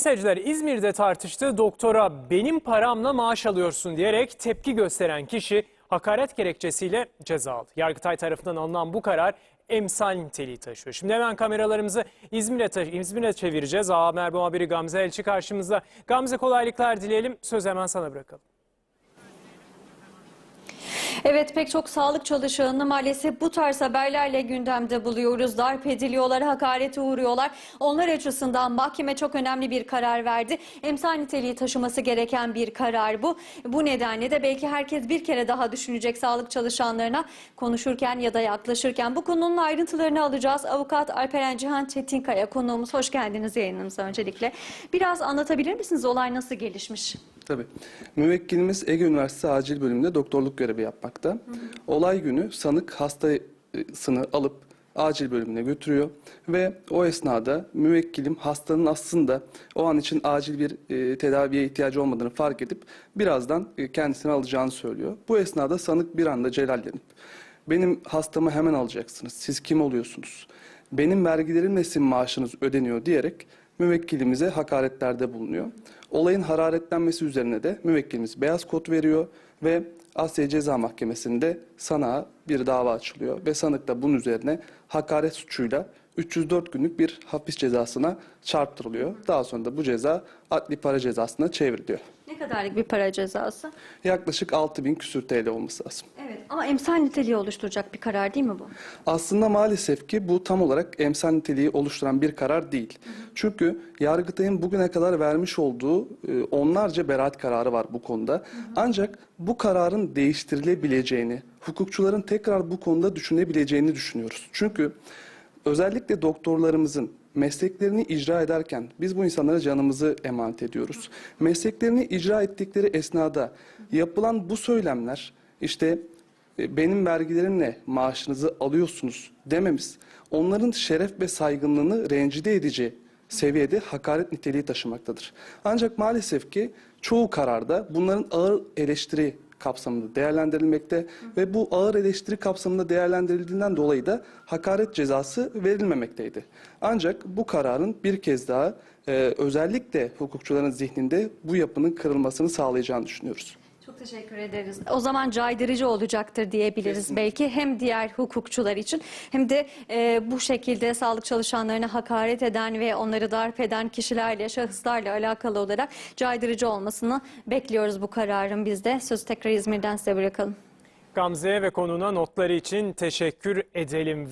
Seyirciler İzmir'de tartıştığı doktora benim paramla maaş alıyorsun diyerek tepki gösteren kişi hakaret gerekçesiyle ceza aldı. Yargıtay tarafından alınan bu karar emsal niteliği taşıyor. Şimdi hemen kameralarımızı İzmir'e, İzmir'e çevireceğiz. A Haber muhabiri Gamze Elçi karşımızda. Gamze kolaylıklar dileyelim. Söz hemen sana bırakalım. Evet pek çok sağlık çalışanını maalesef bu tarz haberlerle gündemde buluyoruz. Darp ediliyorlar, hakarete uğruyorlar. Onlar açısından mahkeme çok önemli bir karar verdi. Emsal niteliği taşıması gereken bir karar bu. Bu nedenle de belki herkes bir kere daha düşünecek sağlık çalışanlarına konuşurken ya da yaklaşırken. Bu konunun ayrıntılarını alacağız. Avukat Alperen Cihan Çetinkaya konuğumuz. Hoş geldiniz yayınımıza öncelikle. Biraz anlatabilir misiniz olay nasıl gelişmiş? Tabii. Müvekkilimiz Ege Üniversitesi Acil Bölümünde doktorluk görevi yapmakta. Olay günü sanık hastasını alıp acil bölümüne götürüyor ve o esnada müvekkilim hastanın aslında o an için acil bir e, tedaviye ihtiyacı olmadığını fark edip birazdan e, kendisini alacağını söylüyor. Bu esnada sanık bir anda celallenip benim hastamı hemen alacaksınız. Siz kim oluyorsunuz? Benim vergilerimle sizin maaşınız ödeniyor diyerek müvekkilimize hakaretlerde bulunuyor. Olayın hararetlenmesi üzerine de müvekkilimiz beyaz kod veriyor ve Asya Ceza Mahkemesi'nde sanığa bir dava açılıyor ve sanık da bunun üzerine hakaret suçuyla 304 günlük bir hapis cezasına çarptırılıyor. Daha sonra da bu ceza adli para cezasına çevriliyor. Ne kadarlık bir para cezası? Yaklaşık 6000 küsür TL olması lazım. Evet ama emsal niteliği oluşturacak bir karar değil mi bu? Aslında maalesef ki bu tam olarak emsal niteliği oluşturan bir karar değil. Çünkü Yargıtay'ın bugüne kadar vermiş olduğu e, onlarca beraat kararı var bu konuda. Ancak bu kararın değiştirilebileceğini, hukukçuların tekrar bu konuda düşünebileceğini düşünüyoruz. Çünkü özellikle doktorlarımızın mesleklerini icra ederken biz bu insanlara canımızı emanet ediyoruz. Mesleklerini icra ettikleri esnada yapılan bu söylemler işte e, benim vergilerimle maaşınızı alıyorsunuz dememiz onların şeref ve saygınlığını rencide edici seviyede hakaret niteliği taşımaktadır. Ancak maalesef ki çoğu kararda bunların ağır eleştiri kapsamında değerlendirilmekte ve bu ağır eleştiri kapsamında değerlendirildiğinden dolayı da hakaret cezası verilmemekteydi. Ancak bu kararın bir kez daha e, özellikle hukukçuların zihninde bu yapının kırılmasını sağlayacağını düşünüyoruz. Çok teşekkür ederiz. O zaman caydırıcı olacaktır diyebiliriz belki hem diğer hukukçular için hem de e, bu şekilde sağlık çalışanlarına hakaret eden ve onları darp eden kişilerle, şahıslarla alakalı olarak caydırıcı olmasını bekliyoruz bu kararın biz de. Sözü tekrar İzmir'den size bırakalım. Gamze'ye ve konuğuna notları için teşekkür edelim.